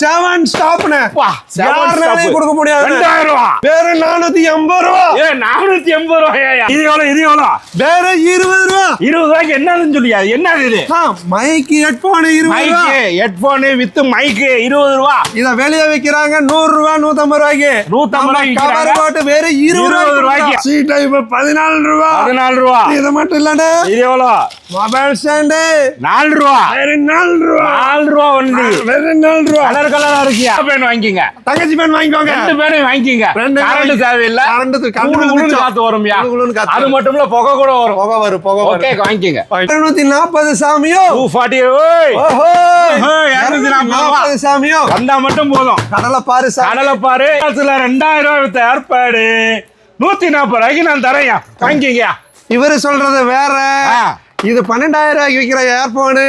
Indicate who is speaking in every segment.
Speaker 1: Seven ஸ்டாப்னு
Speaker 2: வா, seven
Speaker 1: யாருனாலையும்
Speaker 2: stop.
Speaker 1: கொடுக்க முடியாது.
Speaker 2: ரெண்டாயிரம் ரூபா.
Speaker 1: வேற நானூத்தி எண்பது ரூபா.
Speaker 2: ஏ நானூத்தி எண்பது ரூபாயா இது எவ்வளவு இது எவ்வளவு
Speaker 1: வேற இருபது ரூபா.
Speaker 2: இருபது ரூபாய்க்கு என்னதுன்னு சொல்லியா? இது?
Speaker 1: ஆ, மைக்கு ஹெட்போன் இருபது ரூபா.
Speaker 2: மைக்கு ஹெட்போனு வித் மைக்கு இருபது ரூபா.
Speaker 1: இத வெளிய விக்கிறாங்க நூறு ரூபா நூத்தம்பது ரூபாய்க்கு.
Speaker 2: 150 ரூபாய்க்கு
Speaker 1: கவர். போட்டு வேற இருபது ரூபாய்க்கு. சீட் இப்ப பதினாலு ரூபா.
Speaker 2: பதினாலு ரூபா.
Speaker 1: இது மட்டும் இல்லடே.
Speaker 2: இது எவ்வளவு
Speaker 1: மொபைல் ஸ்டாண்டு
Speaker 2: நாலு ரூபா.
Speaker 1: வேற நாலு ரூபா.
Speaker 2: நாலு ரூபா ஒன்லி
Speaker 1: வேற நாலு ரூபா.
Speaker 2: கலர் கலரா இருக்கியா? பேன் வாங்கிக்கங்க.
Speaker 1: தங்கச்சி பேன் வாங்கிக்கோங்க.
Speaker 2: ரெண்டு வாங்கிக்கங்க.
Speaker 1: ரெண்டு
Speaker 2: கரண்ட் தேவையில்லை.
Speaker 1: கரண்ட் கரண்ட்
Speaker 2: காத்து வரும்யா
Speaker 1: காத்து
Speaker 2: அது
Speaker 1: வரும்.
Speaker 2: மட்டும் இல்ல புகை கூட வரும்.
Speaker 1: புகை வரும் புகை
Speaker 2: ஓகே
Speaker 1: வரும்
Speaker 2: வாங்கிக்கங்க.
Speaker 1: இருநூத்தி நாற்பது சாமியோ.
Speaker 2: டூ ஃபார்ட்டி ஓய்.
Speaker 1: ஓஹோ.
Speaker 2: ஓஹோ, இருநூத்தி நாற்பது ரூபா.
Speaker 1: நாற்பது சாமியோ.
Speaker 2: வந்தா மட்டும் போதும்.
Speaker 1: கடலை பாரு
Speaker 2: கடலை பாரு அதுல ரெண்டாயிரம் ரூபாய் வித்த ஏற்பாடு. நூத்தி நாற்பது ரூபாய்க்கு நான் தரேன்யா வாங்கிக்கங்க
Speaker 1: இவரு சொல்றது வேற. இது பன்னெண்டாயிரம் ரூபாய்க்கு விக்கிற ஏர்போனு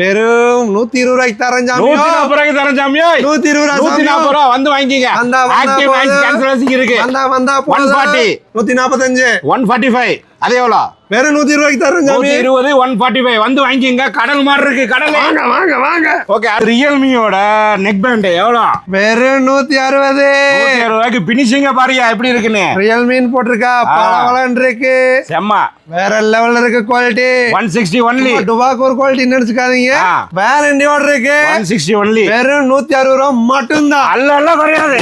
Speaker 1: வெறும் நூத்தி இருபது ரூபாய்க்கு தரேன் சாமியோ
Speaker 2: நூத்தி ரூபாய்க்கு தரேன் சாமியா
Speaker 1: நூத்தி இருபது ரூபா
Speaker 2: நூத்தி. நாற்பது ரூபா வந்து வாங்கிக்கங்க.
Speaker 1: வந்தா வந்தா
Speaker 2: இருக்கு.
Speaker 1: வந்தா வந்தா
Speaker 2: 140.
Speaker 1: நூத்தி நாற்பத்தஞ்சு
Speaker 2: ஒன் ஃபார்ட்டி ஃபைவ் அது எவ்வளோ?
Speaker 1: வெறும் நூத்தி ரூபாய்க்கு தரேன் சாமி.
Speaker 2: நூத்தி இருபது ஒன் ஃபார்ட்டி ஃபைவ் வந்து வாங்கிக்கங்க. கடல் மாதிரி இருக்கு கடல்.
Speaker 1: வாங்க வாங்க வாங்க.
Speaker 2: ஓகே ரியல்மியோட நெக் பேண்ட் எவ்வளோ?
Speaker 1: வெறும் நூத்தி அறுபது.
Speaker 2: நூத்தி அறுபது ரூபாய்க்கு பினிஷிங்க பாருயா எப்படி இருக்குன்னு?
Speaker 1: ரியல்மின்னு போட்டிருக்கா பளபளன்னு இருக்கு.
Speaker 2: செம்ம.
Speaker 1: வேற லெவல்ல இருக்கு குவாலிட்டி
Speaker 2: ஒன் சிக்ஸ்டி ஒன்லி
Speaker 1: டுபாக்கு ஒரு குவாலிட்டி நினைச்சுக்காதீங்க.
Speaker 2: ஆ.
Speaker 1: வேரண்டியோட இருக்கு.
Speaker 2: ஒன் சிக்ஸ்டி ஒன்லி
Speaker 1: வெறும் நூத்தி அறுபது ரூபா மட்டும்தான்.
Speaker 2: அல்ல அல்ல குறையாது.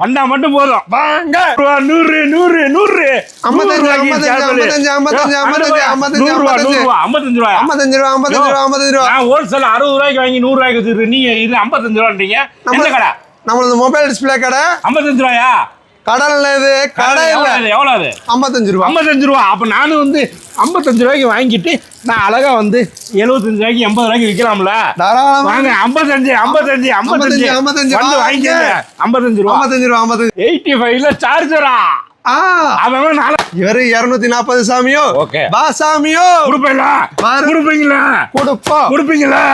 Speaker 2: வந்தா மட்டும் போதும்.
Speaker 1: வாங்க.
Speaker 2: நூறு நூறு நூறு.
Speaker 1: ஐம்பத்தஞ்சு, ஐம்பத்தஞ்சு. ஐம்பத்தஞ்சு, ஐம்பத்தஞ்சு, ஐம்பத்தஞ்சு, ஐம்பத்தஞ்சு,
Speaker 2: ரூபா,
Speaker 1: ஐம்பத்தஞ்சு.
Speaker 2: ரூபா, ஐம்பத்தஞ்சு
Speaker 1: ரூபா ஐம்பத்தஞ்சு ரூபா ஐம்பத்தஞ்சு ரூபா.
Speaker 2: நான் ஹோல்சேல் அறுபது ரூபாய்க்கு வாங்கி நூறு ரூபாய்க்கு நீங்க இது ஐம்பத்தஞ்சு ரூபான்றீங்க.
Speaker 1: நம்ம
Speaker 2: கடை?
Speaker 1: நம்மளது மொபைல் டிஸ்பிளே கடை.
Speaker 2: ஐம்பத்தஞ்சு ரூபாயா?
Speaker 1: கடல்ல இது கடை இல்ல.
Speaker 2: எவ்வளவு அது?
Speaker 1: ஐம்பத்தஞ்சு ரூபா.
Speaker 2: ஐம்பத்தஞ்சு ரூபா. அப்ப நானும் வந்து ஐம்பத்தஞ்சு ரூபாய்க்கு வாங்கிட்டு நான் அழகா வந்து எழுபத்தஞ்சு ரூபாய்க்கு எண்பது ரூபாய்க்கு விற்கலாம்ல வாங்க ஐம்பத்தஞ்சு ஐம்பத்தஞ்சு ஐம்பத்தஞ்சு.
Speaker 1: ஐம்பத்தஞ்சு,
Speaker 2: வந்து
Speaker 1: வாங்க.
Speaker 2: வாங்கிக்கங்க. ஐம்பத்தஞ்சு ரூபா.
Speaker 1: ஐம்பத்தஞ்சு ரூபா ஐம்பத்தஞ்சு.
Speaker 2: எயிட்டி ஃபைவ்ல சார்ஜரா
Speaker 1: ஆ?
Speaker 2: அவன்
Speaker 1: இவரு இருநூத்தி நாற்பது சாமியோ. பா சாமியோ.
Speaker 2: கொடுப்பீங்களா. கொடுப்பீங்களா?
Speaker 1: கொடுப்போம்.
Speaker 2: கொடுப்பீங்களா?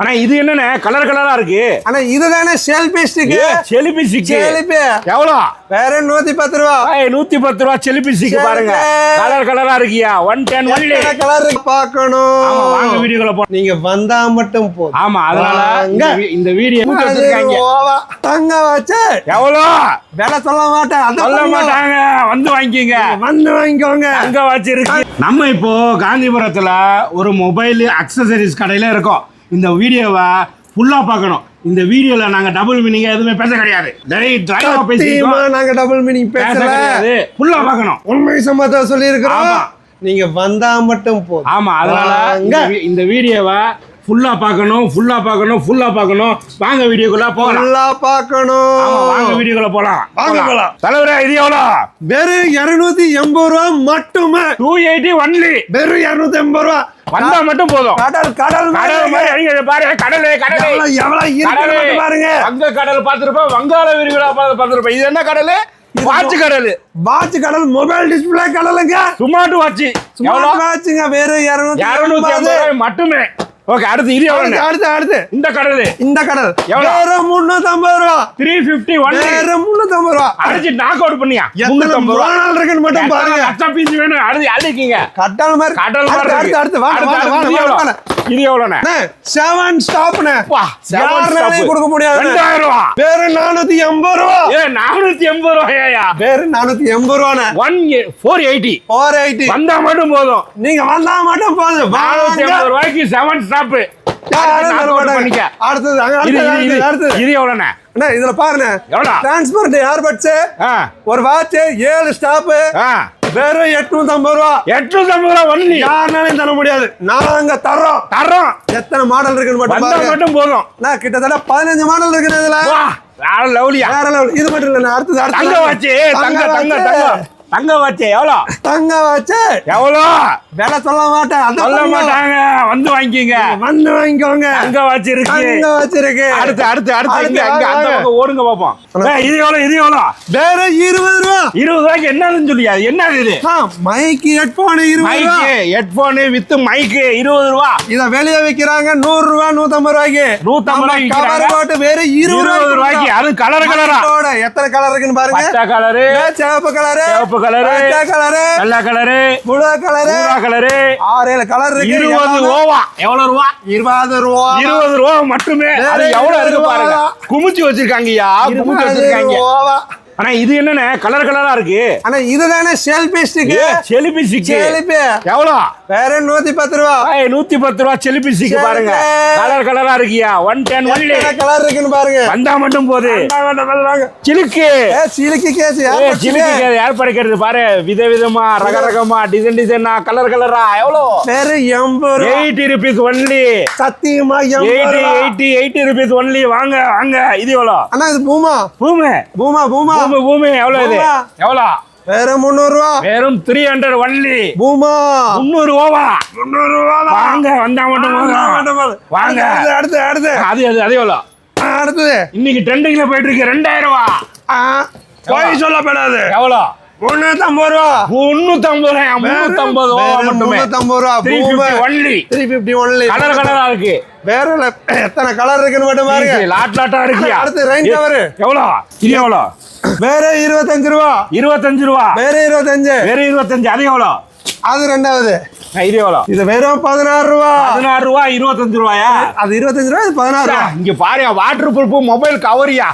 Speaker 2: ஆனா இது என்னண்ணே? கலர் கலரா இருக்கு.
Speaker 1: ஆனா இதுதானே செல்பி ஸ்டிக்
Speaker 2: செலிபி சிக்கு
Speaker 1: செலிபி
Speaker 2: எவ்வளோ?
Speaker 1: வேற நூத்தி பத்து ரூபா?
Speaker 2: ஏய், நூத்தி பத்து ரூபா செலிபி
Speaker 1: செலிபி.
Speaker 2: பாருங்க. கலர் கலரா இருக்கியா? ஒன் டென் ஒன்லி
Speaker 1: கலர் இருக்கு
Speaker 2: ஆமா வாங்க
Speaker 1: பார்க்கணும்
Speaker 2: வீடியோக்குள்ள போ
Speaker 1: நீங்க வந்தா மட்டும் போதும்.
Speaker 2: ஆமா அதனால. இந்த வீடியோ.
Speaker 1: தங்க வச்சு.
Speaker 2: எவ்வளோ?
Speaker 1: விலை சொல்ல மாட்டேன்.
Speaker 2: சொல்ல மாட்டாங்க. வந்து வாங்கிக்கங்க.
Speaker 1: வந்து வாங்கிக்கோங்க.
Speaker 2: அங்க வச்சிருக்கு நம்ம இப்போ காந்திபுரத்துல ஒரு மொபைல் அக்சசரிஸ் கடையில இருக்கோம். இந்த வீடியோவை ஃபுல்லா பார்க்கணும். இந்த வீடியோல நாங்க டபுள் மீனிங் எதுவுமே பேச கிடையாது. நிறைய டிரைவா பேசிருக்கோம்
Speaker 1: நாங்க டபுள் மீனிங்
Speaker 2: பேச கிடையாது. ஃபுல்லா பார்க்கணும்.
Speaker 1: உண்மை சம்பவத்தை சொல்லி. இருக்கிறோம் நீங்க வந்தா மட்டும் போதும்.
Speaker 2: ஆமா அதனால இந்த வீடியோவை ஃபுல்லா பார்க்கணும் ஃபுல்லா பார்க்கணும் ஃபுல்லா பார்க்கணும். வாங்க வீடியோக்குள்ள போகலாம்.
Speaker 1: நல்லா
Speaker 2: ஆமா, வாங்க
Speaker 1: பார்க்கணும்
Speaker 2: வீடியோக்குள்ள போலாம்
Speaker 1: வாங்க போலாம்.
Speaker 2: தலைவரே இது எவ்வளோ?
Speaker 1: வெறும் இருநூத்தி எண்பது ரூபா மட்டுமே.
Speaker 2: டூ எயிட்டி ஒன்லி
Speaker 1: வெறும் இருநூத்தி எண்பது ரூபா.
Speaker 2: வந்தா மட்டும் போதும்.
Speaker 1: கடல் கடல்
Speaker 2: கடல் மாதிரி அடிக்கிறது பாரு கடலு கடலு.
Speaker 1: எவ்வளவு பாருங்க.
Speaker 2: வங்க கடல் பார்த்திருப்போம் வங்காள விரிகுடா பார்த்து பார்த்திருப்போம். இது என்ன கடல்? வாட்ச் கடல்.
Speaker 1: வாட்ச் கடல் மொபைல் டிஸ்பிளே கடலுங்க.
Speaker 2: சுமார்ட் வாட்ச் எவ்வளோ?
Speaker 1: வாட்சுங்க வெறும் இருநூத்தி
Speaker 2: இருநூத்தி மட்டுமே. ஓகே அடுத்து இது
Speaker 1: அடுத்து
Speaker 2: எவ்வளோ
Speaker 1: அடுத்து அடுத்து.
Speaker 2: இந்த கடல்.
Speaker 1: இந்த கடல்.
Speaker 2: எவ்வளவு?
Speaker 1: முன்னூத்தி ஐம்பது ரூபா.
Speaker 2: த்ரீ ஃபிஃப்டி ஒன்
Speaker 1: முன்னூத்தி ஐம்பது ரூபா.
Speaker 2: அடிச்சு நாக் அவுட் பண்ணியா?
Speaker 1: எத்தனை
Speaker 2: முன்னூத்தம்பது ரூபா.
Speaker 1: மாடல் இருக்குன்னு மட்டும் பாருங்க.
Speaker 2: லட்சம் பீஸ் வேணும்? அடுத்து அள்ளிக்கிங்க
Speaker 1: கடல் மாதிரி
Speaker 2: கடல் மாதிரி
Speaker 1: அடுத்து. அடுத்து வாங்க வாங்க வாங்க.
Speaker 2: இது எவ்வளோண்ணே?
Speaker 1: செவன்
Speaker 2: seven
Speaker 1: யாருனாலையும். கொடுக்க முடியாது
Speaker 2: ரெண்டாயிரம் ரூபா.
Speaker 1: வெறும் நானூத்தி எண்பது ரூபா.
Speaker 2: ஏ நானூத்தி எண்பது ரூபாயா
Speaker 1: வெறும் நானூத்தி எண்பது ரூபாண்ணே.
Speaker 2: One four eighty
Speaker 1: four eighty
Speaker 2: வந்தா மட்டும் போதும்.
Speaker 1: நீங்க வந்தா மட்டும் போதும். வாங்க.
Speaker 2: எண்பது ரூபாய்க்கு செவன் ஸ்டாப்
Speaker 1: யாரும் தர மாட்டாங்க.
Speaker 2: பண்ணிக்க
Speaker 1: அடுத்தது அங்க
Speaker 2: இது
Speaker 1: அடுத்தது
Speaker 2: இது இது
Speaker 1: அடுத்தது, அடுத்தது.
Speaker 2: இது எவ்வளோண்ணே?
Speaker 1: அண்ணா இதுல பாருங்க டிரான்ஸ்பரண்ட் ஏர்பட்ஸ் ஒரு வாட்ச் ஏழு ஸ்டாப்
Speaker 2: ஆ.
Speaker 1: வெறும் எட்நூத்தி ஐம்பது ரூபா.
Speaker 2: எட்நூத்தி ஐம்பது ரூபா ஒன்லி
Speaker 1: யாருனாலையும் தர முடியாது. நாங்க தர்றோம்.
Speaker 2: தரோம்
Speaker 1: எத்தனை மாடல் இருக்குன்னு மட்டும்
Speaker 2: மட்டும் போதும்.
Speaker 1: நான் கிட்டத்தட்ட பதினஞ்சு மாடல் இருக்குது இதுல.
Speaker 2: வேற லவ்லியா?
Speaker 1: வேற level. இது மட்டும் இல்ல அடுத்தது
Speaker 2: தங்க
Speaker 1: அடுத்தது
Speaker 2: வாச்சு தங்க தங்க. தங்க. தங்க வாச்சு எவ்வளோ?
Speaker 1: தங்க வாட்ச்?
Speaker 2: எவ்வளோ?
Speaker 1: விலை சொல்ல மாட்டேன்.
Speaker 2: சொல்ல. மாட்டாங்க. வந்து வாங்கிக்கங்க.
Speaker 1: வந்து வாங்கிக்கோங்க.
Speaker 2: தங்க வாச்சு இருக்கு.
Speaker 1: தங்க வச்சிருக்கு
Speaker 2: அடுத்து அடுத்து அடுத்து
Speaker 1: அடுத்து,
Speaker 2: இங்க இங்க அந்த. பக்கம் ஓடுங்க பாப்போம். இது எவ்வளோ இது எவ்வளோ?
Speaker 1: வேற இருபது ரூபா.
Speaker 2: இருபது ரூபாய்க்கு என்னதுன்னு சொல்லியா? என்னது இது?
Speaker 1: மைக்கு ஹெட்போன் இருபது ரூபா.
Speaker 2: ஹெட்போனு வித் மைக்கு இருபது ரூபா.
Speaker 1: இத வெளிய விக்கிறாங்க நூறு ரூபா நூத்தம்பது ரூபாய்க்கு.
Speaker 2: நூத்தம்பது ரூபாய்க்கு விக்கிறாங்க.
Speaker 1: போட்டு வேற இருபது
Speaker 2: ரூபாய்க்கு அது கலர் கலரா
Speaker 1: எத்தனை கலர் இருக்குன்னு பாருங்க.
Speaker 2: கலரு
Speaker 1: சிவப்பு கலரு
Speaker 2: சிவப்பு கலரு.
Speaker 1: கலரு.
Speaker 2: வெள்ளை கலரு.
Speaker 1: Blue colour.
Speaker 2: கலரு.
Speaker 1: ஆறு ஏழு கலர்
Speaker 2: இருபது ஓவா எவ்வளவு ரூபா?
Speaker 1: இருபது ரூபா.
Speaker 2: இருபது ரூபா மட்டுமே. அது எவ்வளவு இருக்கு பாருங்க.
Speaker 1: ரூபா.
Speaker 2: குமிச்சு வச்சிருக்காங்கய்யா. குமிச்சு வச்சிருக்காங்க
Speaker 1: ரூபா.
Speaker 2: ஆனா இது என்னண்ணே? கலர் கலரா இருக்கு.
Speaker 1: ஆனா இதுதானே selfie stick
Speaker 2: selfie stick
Speaker 1: selfie
Speaker 2: எவ்வளோ?
Speaker 1: வேற நூத்தி பத்து ரூபா
Speaker 2: ஏய், நூத்தி பத்து ரூபா செலிபி. பாருங்க. கலர் கலரா இருக்கியா? ஒன் டென் ஒன்லி
Speaker 1: கலர் இருக்குன்னு பாருங்க.
Speaker 2: வந்தா மட்டும் போது.
Speaker 1: வாங்க.
Speaker 2: சிலுக்கு.
Speaker 1: ஏ சிலுக்கு கேஸ்
Speaker 2: சிலுக்கு யார் படைக்கிறது? பாரு விதவிதமா ரக ரகமா டிசைன் டிசைனா கலர் கலரா எவ்வளோ?
Speaker 1: வேற எண்பது
Speaker 2: எயிட்டி ருபீஸ் ஒன்லி
Speaker 1: சத்தியமா
Speaker 2: eighty eighty eighty rupees only வாங்க வாங்க. இது எவ்வளோ?
Speaker 1: அண்ணா இது பூமா.
Speaker 2: பூமே.
Speaker 1: பூமா பூமா.
Speaker 2: பூமி பூமி எவ்வளோ இது. எவ்வளோ
Speaker 1: வேற முந்நூறு ரூபா
Speaker 2: வெறும் த்ரீ ஹண்ட்ரட் ஒன்லி
Speaker 1: பூமா.
Speaker 2: முந்நூறு ரூபா
Speaker 1: முந்நூறு ரூபா
Speaker 2: வாங்க வந்தா மட்டும். வாங்க.
Speaker 1: அடுத்து அடுத்து
Speaker 2: அது அது அது எவ்வளோ
Speaker 1: அடுத்தது.
Speaker 2: இன்னைக்கு ட்ரெண்டிங்ல போயிட்டு இருக்கு ரெண்டாயிரம் ரூபா.
Speaker 1: போய் சொல்லப்படாது.
Speaker 2: எவ்வளோ
Speaker 1: முன்னூத்தம்பது ரூபா.
Speaker 2: முன்னூத்தம்பது ரூபாய் முன்னூத்தம்பது ரூபா மட்டுமே.
Speaker 1: முன்னூத்தம்பது ரூபா.
Speaker 2: Three fifty only
Speaker 1: three fifty only
Speaker 2: colour கலரா இருக்கு.
Speaker 1: வேற. எத்தனை கலர் இருக்குன்னு மட்டும் பாருங்க.
Speaker 2: லாட் லாட்டா இருக்கியா
Speaker 1: அடுத்து cover.
Speaker 2: எவ்வளோ இது எவ்வளோ
Speaker 1: வேற இருபத்தஞ்சு ரூபா.
Speaker 2: இருபத்தஞ்சு ரூபா.
Speaker 1: வேற இருபத்தஞ்சு.
Speaker 2: வேற இருபத்தஞ்சு. அது எவ்வளோ?
Speaker 1: அது ரெண்டாவது.
Speaker 2: இது எவ்வளோ?
Speaker 1: இது வெறும் பதினாறு ரூபா.
Speaker 2: பதினாறு ரூபா இருபத்தஞ்சு ரூபாயா?
Speaker 1: அது இருபத்தஞ்சு ரூபா இது பதினாறு ரூபா.
Speaker 2: இங்க பாருயா வாட்டர் ப்ரூஃப் மொபைல் கவரியா.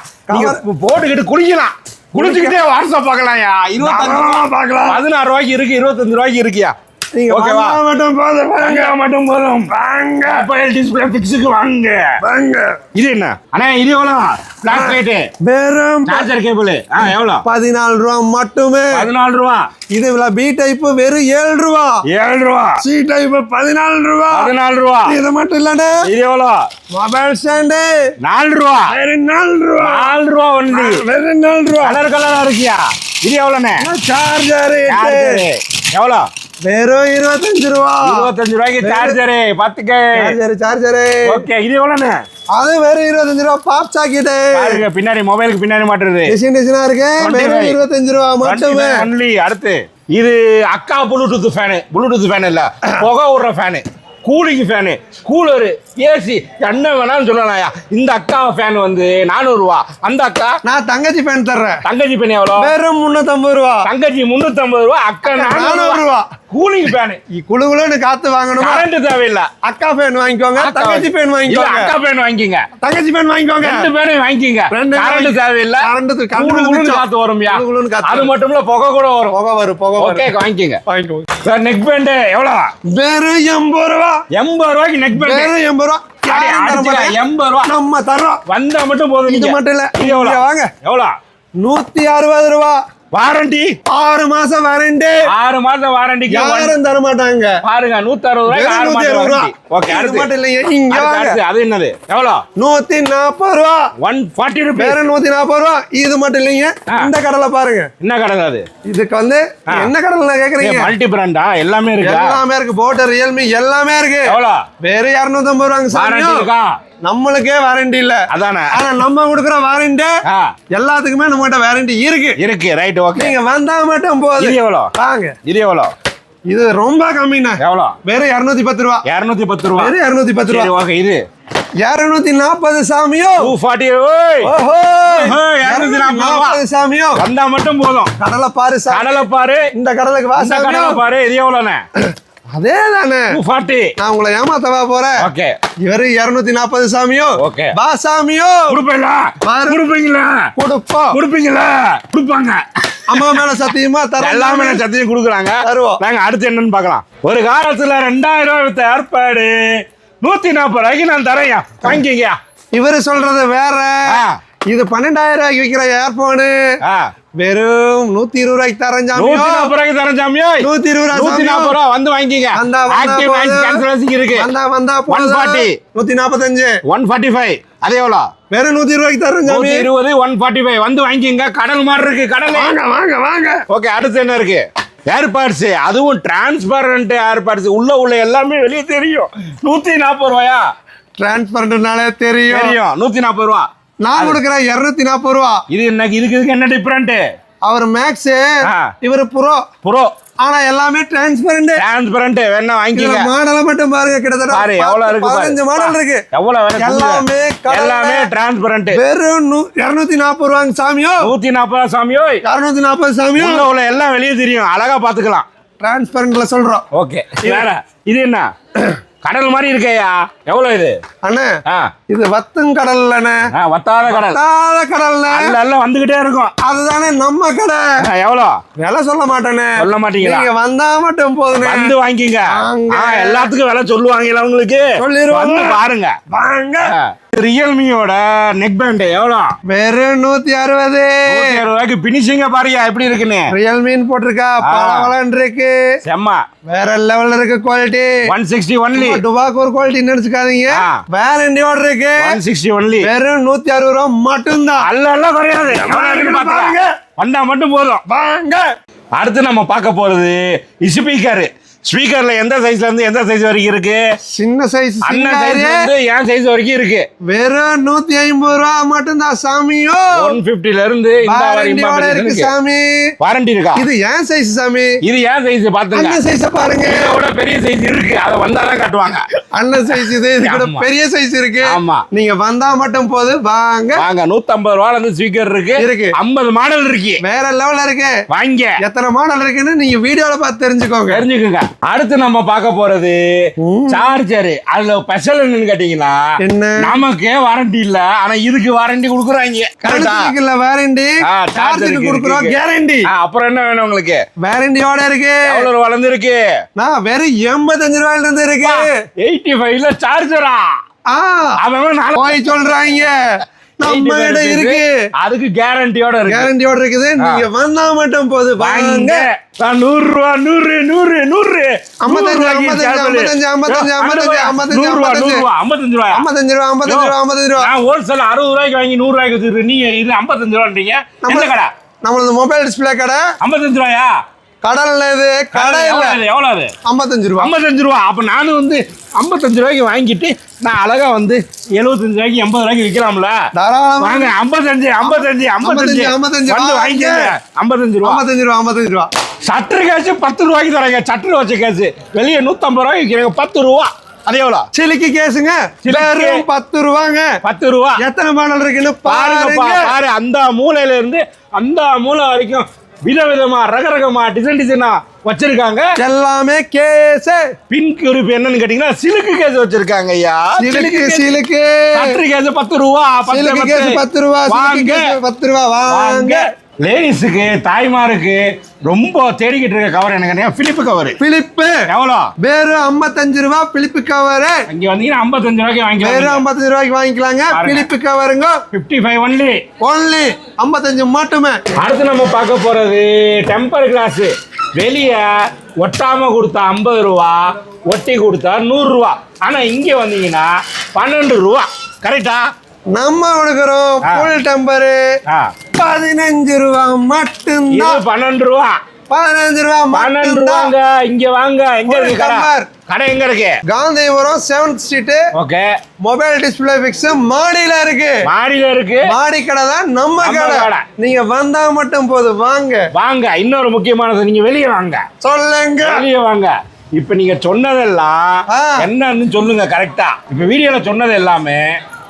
Speaker 2: போட்டுக்கிட்டு குளிக்கலாம். குளிச்சுக்கிட்டே வாட்ஸ்அப் பார்க்கலாம்யா. இருபத்தஞ்சு ரூபா
Speaker 1: பார்க்கலாம்.
Speaker 2: பதினாறு ரூபாய்க்கு இருக்கு இருபத்தஞ்சு ரூபாய்க்கு இருக்கியா?
Speaker 1: நீங்க
Speaker 2: ஓகேவா?
Speaker 1: மட்டும் போதும்
Speaker 2: வாங்க மட்டும் போதும். வாங்க. மொபைல் டிஸ்பிளே பிக்ஸுக்கு வாங்க.
Speaker 1: வாங்க.
Speaker 2: இது என்ன? அண்ணா இது எவ்வளோ? பிளாக் லைட்டு
Speaker 1: வெறும்
Speaker 2: சார்ஜர் கேபிள் ஆ எவ்வளோ?
Speaker 1: பதினாலு ரூபா மட்டுமே.
Speaker 2: பதினாலு ரூபா.
Speaker 1: இது பி டைப் வெறும் ஏழு ரூபா.
Speaker 2: ஏழு ரூபா.
Speaker 1: சி டைப் பதினாலு ரூபா.
Speaker 2: பதினாலு ரூபா.
Speaker 1: இது மட்டும் இல்லடே
Speaker 2: இது எவ்வளோ?
Speaker 1: மொபைல் ஸ்டாண்டு
Speaker 2: நாலு ரூபா.
Speaker 1: வெறும் நாலு ரூபா.
Speaker 2: நாலு ரூபா ஒன்லி
Speaker 1: வெறும் நாலு ரூபா.
Speaker 2: கலர் கலரா இருக்கியா? இது எவ்வளோண்ணே?
Speaker 1: சார்ஜர்
Speaker 2: சார்ஜரு எவ்வளோ?
Speaker 1: வெறும் இருபத்தஞ்சு ரூபா.
Speaker 2: இருபத்தஞ்சு ரூபாய்க்கு சார்ஜரு பத்துக்க
Speaker 1: சார்ஜர் சார்ஜர்
Speaker 2: ஓகே இது எவ்வளோண்ணே
Speaker 1: அது வெறும் இருபத்தஞ்சு ரூபா பாப் சாக்கெட்டு
Speaker 2: பாருங்க பின்னாடி மொபைலுக்கு பின்னாடி மாட்டுறது.
Speaker 1: டிசைன் டிசைனா இருக்கு.
Speaker 2: 25.
Speaker 1: வெறும் இருபத்தஞ்சு ரூபா மட்டுமே.
Speaker 2: ஒன்லி அடுத்து இது அக்கா ப்ளூடூத் ஃபேனு ப்ளூடூத் ஃபேன் இல்ல. புகை விடுற fan cooling fan. Cooler AC என்ன வேணாலும் சொல்லலாம்யா. இந்த அக்கா ஃபேன் வந்து நானூறுரூவா அந்த அக்கா?
Speaker 1: நான் தங்கச்சி பேன் தர்றேன்.
Speaker 2: தங்கச்சி ஃபேன் எவ்வளோ?
Speaker 1: வெறும் முன்னூத்தம்பது ரூபா.
Speaker 2: தங்கச்சி முந்நூற்றம்பது ரூபா அக்கா
Speaker 1: நானூறு
Speaker 2: நானூறு
Speaker 1: ரூபா.
Speaker 2: ரூபா கூலிங் ஃபேனு.
Speaker 1: குழு குழுன்னு காத்து வாங்கணுமா?
Speaker 2: கரண்ட் தேவையில்லை.
Speaker 1: அக்கா பேன் வாங்கிக்கோங்க. தங்கச்சி பேன்
Speaker 2: இல்ல,
Speaker 1: வாங்கிக்கோங்க.
Speaker 2: அக்கா ஃபேன் வாங்கிக்கோங்க.
Speaker 1: தங்கச்சி பேன் வாங்கிக்கோங்க.
Speaker 2: ரெண்டு பேரும் வாங்கிக்கங்க.
Speaker 1: ரெண்டு
Speaker 2: கரண்ட் தேவையில்லை.
Speaker 1: கரண்ட்.
Speaker 2: காத்து வரும்யா. அது. மட்டும் இல்ல புகை கூட வரும்.
Speaker 1: புகை வரும் புகை
Speaker 2: ஓகே வாங்கிக்கங்க.
Speaker 1: வாங்கிக்கோங்க.
Speaker 2: சார் நெக் பேண்ட் எவ்வளோ?
Speaker 1: வெறும் எண்பது ரூபா.
Speaker 2: எண்பது ரூபாய்க்கு நெக் பேண்ட்
Speaker 1: வெறும் எண்பது ரூபா.
Speaker 2: எண்பது ரூபா.
Speaker 1: நம்ம தர்றோம்.
Speaker 2: வந்தா மட்டும் போதும்
Speaker 1: இது. மட்டும் இல்ல. வாங்க.
Speaker 2: எவ்வளோ?
Speaker 1: நூத்தி அறுபது ரூபா.
Speaker 2: வாரண்டி.
Speaker 1: ஆறு மாசம் வாரண்டி.
Speaker 2: ஆறு மாசம் வாரண்டிக்கு
Speaker 1: யாரும் தர மாட்டாங்க
Speaker 2: பாருங்க நூத்தி அறுபது ஆறு
Speaker 1: நூத்தி அறுபது ரூபா
Speaker 2: வாரண்டி. ஓகே
Speaker 1: இது
Speaker 2: அடுத்து.
Speaker 1: மட்டும் இல்லைங்க இங்க
Speaker 2: அது என்னது? எவ்வளோ?
Speaker 1: நூத்தி நாற்பது ரூபா.
Speaker 2: ஒன் ஃபார்ட்டி ருபீஸ்
Speaker 1: வேற நூத்தி நாற்பது ரூபா. இது மட்டும் இல்லைங்க. இந்த கடலை பாருங்க.
Speaker 2: என்ன கடை அது?
Speaker 1: இதுக்கு வந்து. என்ன கடலை கேக்குறீங்க?
Speaker 2: மல்டி பிராண்டா எல்லாமே இருக்கா?
Speaker 1: எல்லாமே இருக்கு போட்ட ரியல்மி எல்லாமே இருக்கு.
Speaker 2: எவ்வளோ?
Speaker 1: வேற இருநூத்தி ரூபாங்க
Speaker 2: வாரண்டி
Speaker 1: சாமி
Speaker 2: இருக்கா?
Speaker 1: நம்மளுக்கே வாரண்டி இல்ல.
Speaker 2: அதானே?
Speaker 1: ஆனா நம்ம கொடுக்குற வாரண்டி எல்லாத்துக்குமே நம்ம கிட்ட வாரண்டி இருக்கு.
Speaker 2: இருக்கு ரைட் ஓகே
Speaker 1: நீங்க வந்தா மட்டும் போதும்.
Speaker 2: இது எவ்வளோ?
Speaker 1: வாங்க.
Speaker 2: இது எவ்வளோ?
Speaker 1: இது ரொம்ப கம்மிண்ணா.
Speaker 2: எவ்வளோ?
Speaker 1: வேற இருநூத்தி பத்து ரூபா.
Speaker 2: இரநூத்தி பத்து ரூபா.
Speaker 1: வேற இருநூத்தி பத்து ரூபா.
Speaker 2: ஓகே இது.
Speaker 1: இருநூத்தி நாற்பது சாமியோ.
Speaker 2: டூ ஃபார்ட்டி ஓய்.
Speaker 1: ஓஹோ.
Speaker 2: ஓஹோ, 240
Speaker 1: நாற்பது சாமியோ.
Speaker 2: வந்தா மட்டும் போதும்.
Speaker 1: கடலை பாரு
Speaker 2: கடலை பாரு.
Speaker 1: இந்த கடலுக்கு வா
Speaker 2: இந்த
Speaker 1: சாமியோ.
Speaker 2: கடலை பாரு இது எவ்வளோண்ணே?
Speaker 1: அதே தானே
Speaker 2: ஃபார்ட்டி.
Speaker 1: நான் உங்களை ஏமாத்தவா போறேன்?
Speaker 2: ஓகே.
Speaker 1: இவரு இருநூத்தி நாற்பது சாமியோ?
Speaker 2: ஓகே.
Speaker 1: வா சாமியோ
Speaker 2: கொடுப்பீங்களா. கொடுப்பீங்களா?
Speaker 1: கொடுப்போம்.
Speaker 2: கொடுப்பீங்களா? கொடுப்பாங்க.
Speaker 1: அம்மா மேல சத்தியமா தர
Speaker 2: எல்லாமே நான் சத்தியம் கொடுக்குறாங்க.
Speaker 1: தருவோம்.
Speaker 2: நாங்க அடுத்து என்னன்னு பார்க்கலாம். ஒரு காலத்துல ரெண்டாயிரம் ரூபாய் ஏற்பாடு. நூத்தி நாற்பது ரூபாய்க்கு நான் தரேன் வாங்கிக்கயா.
Speaker 1: இவரு சொல்றது வேற. இது பன்னெண்டாயிரம் ரூபாய்க்கு விற்கிற ஏர்போனு வெறும் நூத்தி இருபது ரூபாய்க்கு தரேன் சாமியோ.
Speaker 2: நாற்பது ரூபாய்க்கு தரேன் சாமியோ.
Speaker 1: நூத்தி இருபது ரூபாய்
Speaker 2: நூத்தி. நாற்பது ரூபா வந்து வாங்கிக்கங்க
Speaker 1: வந்தா
Speaker 2: ஆக்டிவ். கேன்சலேஷன் இருக்கு.
Speaker 1: வந்தா வந்தா
Speaker 2: 140.
Speaker 1: நூத்தி நாற்பத்தஞ்சு
Speaker 2: ஒன் ஃபார்ட்டி ஃபைவ் அது எவ்வளோ?
Speaker 1: வெறும் நூத்தி ரூபாய்க்கு தரேன் சாமி.
Speaker 2: இருபது ஒன் ஃபார்ட்டி ஃபைவ் வந்து வாங்கிக்கங்க கடல் மாதிரி இருக்கு கடல்.
Speaker 1: வாங்க வாங்க வாங்க.
Speaker 2: ஓகே அடுத்து என்ன இருக்கு? ஏர்பாட்ஸ் அதுவும் டிரான்ஸ்பரண்ட் ஏர்பாட்ஸ் உள்ள உள்ள எல்லாமே வெளியே தெரியும். நூத்தி நாற்பது ரூபாயா?
Speaker 1: டிரான்ஸ்பரண்ட்னாலே தெரியும்.
Speaker 2: தெரியும். நூத்தி நாற்பது ரூபா.
Speaker 1: நான் கொடுக்குறேன் இருநூத்தி நாற்பது ரூபா.
Speaker 2: இது என்ன இதுக்கு இதுக்கு என்ன டிஃபரெண்ட்
Speaker 1: அவர் மேக்ஸ். இவர் ப்ரோ
Speaker 2: ப்ரோ
Speaker 1: ஆனா எல்லாமே டிரான்ஸ்பரண்ட்
Speaker 2: டிரான்ஸ்பரண்ட் வேணா வாங்கிக்கங்க.
Speaker 1: மாடலை மட்டும் பாருங்க கிட்டத்தட்ட
Speaker 2: பாரு எவ்வளவு இருக்கு பாரு.
Speaker 1: பதினஞ்சு மாடல் இருக்கு.
Speaker 2: எவ்வளவு வேணும்
Speaker 1: எல்லாமே.
Speaker 2: எல்லாமே டிரான்ஸ்பரண்ட்
Speaker 1: வெறும் நூ- இருநூத்தி நாற்பது ரூபாங்க சாமியோ.
Speaker 2: நூத்தி நாற்பது சாமியோ?
Speaker 1: இருநூத்தி நாற்பது சாமியோ.
Speaker 2: உள்ள உள்ள எல்லாம் வெளியே தெரியும். அழகா பாத்துக்கலாம்
Speaker 1: டிரான்ஸ்பரண்ட்ல சொல்றோம்.
Speaker 2: ஓகே வேற. இது என்ன? கடல் மாதிரி இருக்கேயா? எவ்வளவு இது?
Speaker 1: அண்ணே இது வத்தங்கடல்லண்ணே
Speaker 2: ஆ, வத்தாத கடல்.
Speaker 1: தாழ கடல்ல
Speaker 2: அல்ல வந்துகிட்டே இருக்கும்.
Speaker 1: அதுதானே நம்ம கடை.
Speaker 2: ஆ, எவ்வளோ?
Speaker 1: விலை சொல்ல மாட்டேனே.
Speaker 2: சொல்ல மாட்டீங்களா?
Speaker 1: நீங்க வந்தா மட்டும் போதுனே
Speaker 2: வந்து வாங்கிங்க எல்லாத்துக்கும் விலை சொல்லுவாங்கல்ல உங்களுக்கு.
Speaker 1: சொல்லிருவாங்க.
Speaker 2: வந்து பாருங்க.
Speaker 1: வாங்க.
Speaker 2: ரியல்மியோட நெக் பேண்ட் எவ்வளோ?
Speaker 1: வெறும் நூத்தி அறுபது.
Speaker 2: ரூபாய்க்கு பினிஷிங்க பாருயா எப்படி இருக்குன்னு?
Speaker 1: ரியல்மின்னு போட்டிருக்கா பளபளன்னு இருக்கு.
Speaker 2: செம்ம.
Speaker 1: வேற லெவல்ல இருக்கு குவாலிட்டி
Speaker 2: ஒன் சிக்ஸ்டி ஒன்லி
Speaker 1: டுபாக்கு ஒரு குவாலிட்டி நினைச்சுக்காதீங்க.
Speaker 2: ஆ.
Speaker 1: வேரண்டியோட இருக்கு?
Speaker 2: ஒன் சிக்ஸ்டி ஒன்லி
Speaker 1: வெறும் நூத்தி அறுபது ரூபா மட்டும்தான்.
Speaker 2: அல்ல அல்ல குறையாது. வந்தா மட்டும் போதும்.
Speaker 1: வாங்க.
Speaker 2: அடுத்து நம்ம பார்க்க போறது ஸ்பீக்கர் ஸ்பீக்கர்ல எந்த சைஸ்ல இருந்து எந்த சைஸ் வரைக்கும் இருக்கு?
Speaker 1: சின்ன சைஸ்
Speaker 2: அண்ணன் சைஸ் வந்து என் சைஸ் வரைக்கும் இருக்கு.
Speaker 1: வெறும் நூத்தி ஐம்பது ரூபா மட்டும்தான் சாமியோ
Speaker 2: ஒன் பிப்டில இருந்து
Speaker 1: இருக்கு சாமி.
Speaker 2: வாரண்டி இருக்கா?
Speaker 1: இது ஏன் சைஸ் சாமி.
Speaker 2: இது ஏன் சைஸ் பாத்துங்க
Speaker 1: அண்ணன் சைஸ பாருங்க.
Speaker 2: இதோட பெரிய சைஸ் இருக்கு. அதை வந்தாதான் காட்டுவாங்க.
Speaker 1: அண்ணன் சைஸ் இது. இது கூட. பெரிய சைஸ் இருக்கு.
Speaker 2: ஆமா.
Speaker 1: நீங்க வந்தா மட்டும் போது. வாங்க.
Speaker 2: வாங்க 150 ரூபால இருந்து ஸ்பீக்கர் இருக்கு.
Speaker 1: இருக்கு.
Speaker 2: 50 மாடல் இருக்கு.
Speaker 1: வேற லெவல்ல இருக்கு.
Speaker 2: வாங்க.
Speaker 1: எத்தனை மாடல் இருக்குன்னு நீங்க வீடியோல பார்த்து தெரிஞ்சுக்கோங்க.
Speaker 2: தெரிஞ்சுக்குங்க. அடுத்து நம்ம பார்க்க போறது. சார்ஜர் அதுல ஸ்பெஷல் என்னன்னு கேட்டீங்கன்னா
Speaker 1: என்ன?
Speaker 2: நமக்கே வாரண்டி இல்ல. ஆனா இதுக்கு வாரண்டி கொடுக்குறாங்க. கரெக்டா
Speaker 1: கணக்குல வாரண்டி
Speaker 2: இருக்கு,
Speaker 1: கொடுக்குறோம். கேரண்டி
Speaker 2: அப்புறம் என்ன வேணும் உங்களுக்கு?
Speaker 1: வாரண்டியோட இருக்கு.
Speaker 2: எவ்வளவு ரூபா இருந்து இருக்கு?
Speaker 1: நான் வெறும் எண்பத்தஞ்சு ரூபாயில இருந்து இருக்கு.
Speaker 2: எயிட்டி ஃபைவ்ல சார்ஜரா அவன்
Speaker 1: போய் சொல்றாங்க. நம்ம
Speaker 2: 85
Speaker 1: இடம் இருக்கு.
Speaker 2: அதுக்கு கேரண்டியோட இருக்கு.
Speaker 1: கேரண்டியோட இருக்குது. நீங்க வந்தா மட்டும் போது
Speaker 2: வாங்க. நூறு ரூபா நூறு நூறு நூறு.
Speaker 1: ஐம்பத்தஞ்சு, ஐம்பத்தஞ்சு. ஐம்பத்தஞ்சு, ஐம்பத்தஞ்சு, ஐம்பத்தஞ்சு, ஐம்பத்தஞ்சு,
Speaker 2: ரூபா,
Speaker 1: ஐம்பத்தஞ்சு.
Speaker 2: ரூபா, ஐம்பத்தஞ்சு
Speaker 1: ரூபா. ஐம்பத்தஞ்சு ரூபா ஐம்பத்தஞ்சு ரூபா
Speaker 2: நான் ஹோல்சேல் அறுபது ரூபாய்க்கு வாங்கி நூறு ரூபாய்க்கு வித்துட்டு நீங்க இது ஐம்பத்தஞ்சு ரூபான்றீங்க. எந்த கடை?
Speaker 1: நம்மளது மொபைல் டிஸ்பிளே கடை.
Speaker 2: ஐம்பத்தஞ்சு ரூபாயா?
Speaker 1: கடல்ல இது கடை இல்ல.
Speaker 2: எவ்வளவு அது?
Speaker 1: ஐம்பத்தஞ்சு ரூபா.
Speaker 2: ஐம்பத்தஞ்சு ரூபா. அப்ப நானும் வந்து ஐம்பத்தஞ்சு ரூபாய்க்கு வாங்கிட்டு நான் அழகா வந்து எழுபத்தஞ்சு ரூபாய்க்கு எண்பது ரூபாய்க்கு விற்கலாம்ல வாங்க ஐம்பத்தஞ்சு ஐம்பத்தஞ்சு ஐம்பத்தஞ்சு.
Speaker 1: ஐம்பத்தஞ்சு,
Speaker 2: வந்து
Speaker 1: வாங்க.
Speaker 2: வாங்கிக்கங்க. ஐம்பத்தஞ்சு ரூபா.
Speaker 1: ஐம்பத்தஞ்சு ரூபா ஐம்பத்தஞ்சு ரூபா.
Speaker 2: சட்டர் கேஸ் பத்து ரூபாய்க்கு தராங்க. சட்டர் வச்ச கேஸ். வெளியே நூத்தம்பது ரூபாய்க்கு விற்கிறாங்க பத்து ரூபா. அது எவ்வளோ?
Speaker 1: சிலிக்கு கேஸுங்க. வெறும் பத்து ரூபாங்க.
Speaker 2: பத்து ரூபா.
Speaker 1: எத்தனை மாடல் இருக்குன்னு பாருங்க.
Speaker 2: பாரு அந்த மூலையில இருந்து அந்த மூலை வரைக்கும் விதவிதமா ரகரகமா டிசைன் டிசைனா வச்சிருக்காங்க.
Speaker 1: எல்லாமே கேஸ்
Speaker 2: பின் குறிப்பு என்னன்னு கேட்டீங்கன்னா சிலுக்கு கேஸ் வச்சிருக்காங்க ஐயா.
Speaker 1: சிலுக்கு சிலுக்கு
Speaker 2: கேஸ் பத்து ரூபா பத்து,
Speaker 1: ரூபா
Speaker 2: வாங்க.
Speaker 1: பத்து ரூபா வாங்க.
Speaker 2: லேடிஸுக்கு தாய்மாருக்கு ரொம்ப தேடிக்கிட்டு இருக்க கவர் எனக்கு பிலிப்பு கவர்
Speaker 1: பிலிப்பு
Speaker 2: எவ்வளோ?
Speaker 1: வெறும் ஐம்பத்தஞ்சு ரூபா பிலிப்பு கவரு
Speaker 2: அங்க வந்தீங்கன்னா ஐம்பத்தஞ்சு ரூபாய்க்கு
Speaker 1: வெறும்
Speaker 2: வாங்கிக்கலாம்
Speaker 1: ஐம்பத்தஞ்சு ரூபாய்க்கு வாங்கிக்கலாங்க. பிலிப்பு கவருங்க
Speaker 2: ஃபிஃப்டி ஃபைவ் ஒன்லி
Speaker 1: ஒன்லி ஐம்பத்தஞ்சு மட்டுமே.
Speaker 2: அடுத்து நம்ம பார்க்க போறது டெம்பர் கிளாஸ் வெளியே ஒட்டாம கொடுத்தா ஐம்பது ரூபா ஒட்டி கொடுத்தா நூறு ரூபா. ஆனா இங்க வந்தீங்கன்னா பன்னெண்டு ரூபா. கரெக்டா
Speaker 1: நம்ம கொடுக்குறோம். ஃபுல் டெம்பரு பதினஞ்சு ரூபா மட்டும்தான்.
Speaker 2: பன்னெண்டு ரூபா.
Speaker 1: பதினஞ்சு ரூபா
Speaker 2: பன்னெண்டு ரூபாங்க இங்க வாங்க. எங்க இருக்கு கடை? எங்க இருக்கு?
Speaker 1: Gandhipuram seventh street
Speaker 2: okay.
Speaker 1: Mobile display fix மாடியில இருக்கு.
Speaker 2: மாடியில இருக்கு.
Speaker 1: மாடி கடை தான் நம்ம கடை.
Speaker 2: கடை.
Speaker 1: நீங்க வந்தா மட்டும் போது வாங்க.
Speaker 2: வாங்க. இன்னொரு முக்கியமானது நீங்க வெளியே வாங்க.
Speaker 1: சொல்லுங்க.
Speaker 2: வெளியே வாங்க. இப்ப நீங்க சொன்னதெல்லாம். என்னன்னு சொல்லுங்க கரெக்டா இப்ப வீடியோல சொன்னது எல்லாமே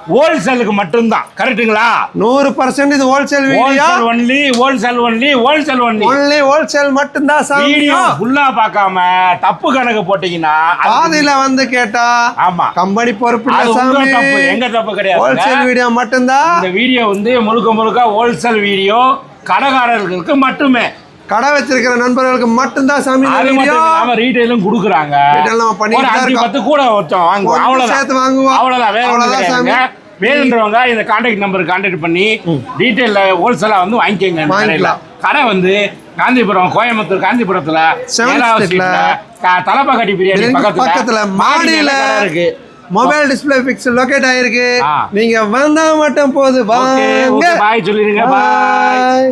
Speaker 2: ஹோல்சேலுக்கு மட்டும்தான். கரெக்ட்டுங்களா?
Speaker 1: நூறு பர்சன்ட் இது wholesale video.
Speaker 2: Only wholesale only wholesale only
Speaker 1: only wholesale மட்டும்தான்
Speaker 2: வீடியோ.
Speaker 1: சாமியோ
Speaker 2: ஃபுல்லா பார்க்காம தப்பு கணக்கு போட்டீங்கன்னா
Speaker 1: பாதியில வந்து கேட்டா
Speaker 2: ஆமா.
Speaker 1: கம்பெனி பொறுப்பு இல்ல சாமி.
Speaker 2: தப்பு எங்க தப்பு கிடையாது.
Speaker 1: ஹோல்சேல் வீடியோ மட்டும்தான்.
Speaker 2: இந்த வீடியோ வந்து முழுக்க முழுக்க ஹோல்சேல் வீடியோ கடைக்காரர்களுக்கு மட்டுமே.
Speaker 1: கடை வச்சிருக்கிற நண்பர்களுக்கு மட்டும்தான் சாமி
Speaker 2: இல்லாம ரீட்டைலும் கொடுக்குறாங்க.
Speaker 1: நம்ம பண்ணிட்டு.
Speaker 2: பத்து கூட வச்சோம் வாங்குவோம்
Speaker 1: ஒண்ணு
Speaker 2: அவ்வளவுதான்.
Speaker 1: சேர்த்து வாங்குவோம்.
Speaker 2: அவ்வளவுதான். வேற
Speaker 1: சாமி.
Speaker 2: கிடையாதுங்க. வேணுன்றவங்க இந்த கான்டாக்ட் நம்பர் கான்டாக்ட் பண்ணி டீட்டெயில ஹோல்சேலா வந்து வாங்கிக்கோங்க
Speaker 1: வாங்கிக்கலாம்.
Speaker 2: கடை வந்து காந்திபுரம் கோயம்புத்தூர் காந்திபுரத்துல ஏழாவது
Speaker 1: streetல,
Speaker 2: ஸ்ட்ரீட்ல க- தலப்பாக்கட்டி பிரியாணி பக்கத்துல மாடியில இருக்கு.
Speaker 1: மொபைல் டிஸ்பிளே பிக்ஸ் லொகேட் ஆயிருக்கு.
Speaker 2: ஆ.
Speaker 1: நீங்க வந்தா மட்டும் போது வாங்க.
Speaker 2: பாய் சொல்லிருங்க பாய்.